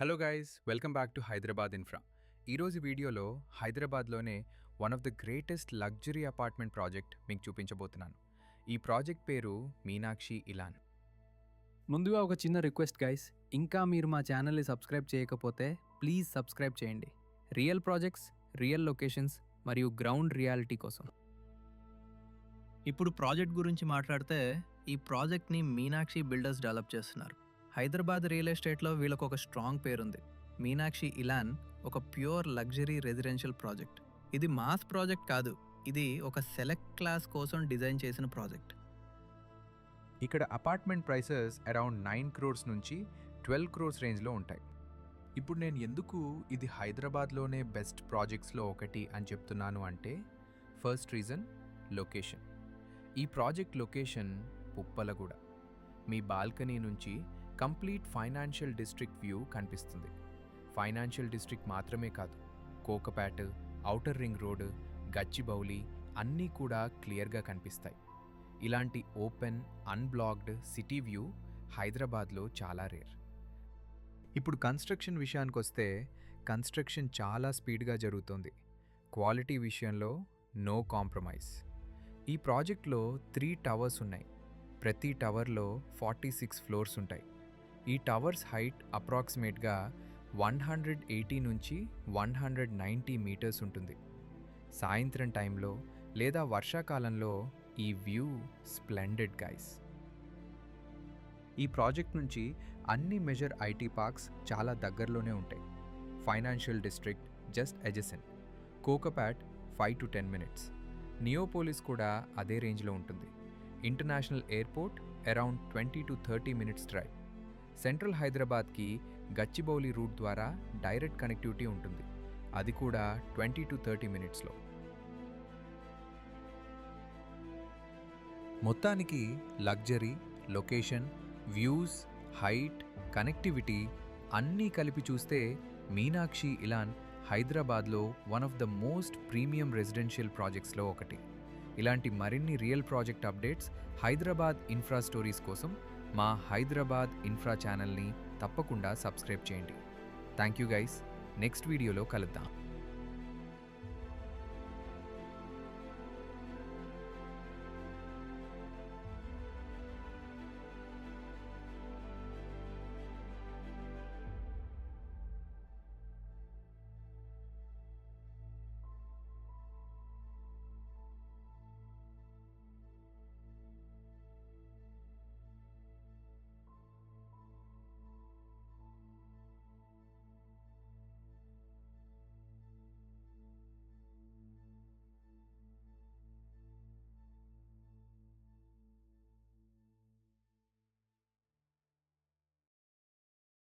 Hello guys welcome back to Hyderabad infra ఈరోజు వీడియోలో హైదరాబాద్లోనే one of the greatest luxury apartment project మీకు చూపించబోతున్నాను. ఈ ప్రాజెక్ట్ పేరు మీనాక్షి ఇలాన్. ముందుగా ఒక చిన్న రిక్వెస్ట్ గైస్ ఇంకా మీరు మా ఛానల్ని సబ్స్క్రైబ్ చేయకపోతే ప్లీజ్ సబ్స్క్రైబ్ చేయండి. రియల్ ప్రాజెక్ట్స్ రియల్ లొకేషన్స్ మరియు గ్రౌండ్ రియాలిటీ కోసం. ఇప్పుడు ప్రాజెక్ట్ గురించి మాట్లాడితే ఈ ప్రాజెక్ట్ని మీనాక్షి బిల్డర్స్ డెవలప్ చేస్తున్నారు. హైదరాబాద్ రియల్ ఎస్టేట్లో వీళ్ళకు ఒక స్ట్రాంగ్ పేరుంది. మీనాక్షి ఇలాన్ ఒక ప్యూర్ లగ్జరీ రెసిడెన్షియల్ ప్రాజెక్ట్. ఇది మాస్ ప్రాజెక్ట్ కాదు ఇది ఒక సెలెక్ట్ క్లాస్ కోసం డిజైన్ చేసిన ప్రాజెక్ట్. ఇక్కడ apartment prices around nine crores నుంచి ట్వెల్వ్ క్రోర్స్ రేంజ్లో ఉంటాయి. ఇప్పుడు నేను ఎందుకు ఇది హైదరాబాద్లోనే బెస్ట్ ప్రాజెక్ట్స్లో ఒకటి అని చెప్తున్నాను అంటే ఫస్ట్ రీజన్ లొకేషన్. ఈ ప్రాజెక్ట్ లొకేషన్ పుప్పలగూడ. మీ బాల్కనీ నుంచి కంప్లీట్ ఫైనాన్షియల్ డిస్ట్రిక్ట్ వ్యూ కనిపిస్తుంది. ఫైనాన్షియల్ డిస్ట్రిక్ట్ మాత్రమే కాదు Kokapet outer ring road Gachibowli అన్నీ కూడా క్లియర్గా కనిపిస్తాయి. ఇలాంటి ఓపెన్ అన్బ్లాక్డ్ సిటీ వ్యూ హైదరాబాద్లో చాలా రేర్. ఇప్పుడు కన్స్ట్రక్షన్ విషయానికి వస్తే కన్స్ట్రక్షన్ చాలా స్పీడ్గా జరుగుతుంది. క్వాలిటీ విషయంలో నో కాంప్రమైజ్. ఈ ప్రాజెక్ట్లో త్రీ టవర్స్ ఉన్నాయి. ప్రతి టవర్లో ఫార్టీ సిక్స్ ఫ్లోర్స్ ఉంటాయి. ఈ టవర్స్ హైట్ అప్రాక్సిమేట్గా వన్ హండ్రెడ్ ఎయిటీ నుంచి వన్ హండ్రెడ్ నైంటీ మీటర్స్ ఉంటుంది. సాయంత్రం టైంలో లేదా వర్షాకాలంలో ఈ వ్యూ స్ప్లెండెడ్ గైస్ ఈ ప్రాజెక్ట్ నుంచి అన్ని మెజర్ ఐటీ పార్క్స్ చాలా దగ్గరలోనే ఉంటాయి. Financial district just adjacent Kokapet five to ten minutes. Neopolis కూడా అదే రేంజ్లో ఉంటుంది. International airport around twenty to thirty minutes drive. Central హైదరాబాద్కి గచ్చిబౌలి రూట్ ద్వారా డైరెక్ట్ కనెక్టివిటీ ఉంటుంది. అది కూడా ట్వంటీ టు థర్టీ మినిట్స్లో. మొత్తానికి luxury location views height connectivity అన్నీ కలిపి చూస్తే మీనాక్షి ఇలాన్ హైదరాబాద్లో one of the most premium residential ప్రాజెక్ట్స్లో ఒకటి. ఇలాంటి మరిన్ని real project updates Hyderabad infra stories కోసం మా హైదరాబాద్ ఇన్ఫ్రా ఛానల్ని తప్పకుండా సబ్స్క్రైబ్ చేయండి. Thank you guys. నెక్స్ట్ వీడియోలో కలుద్దాం.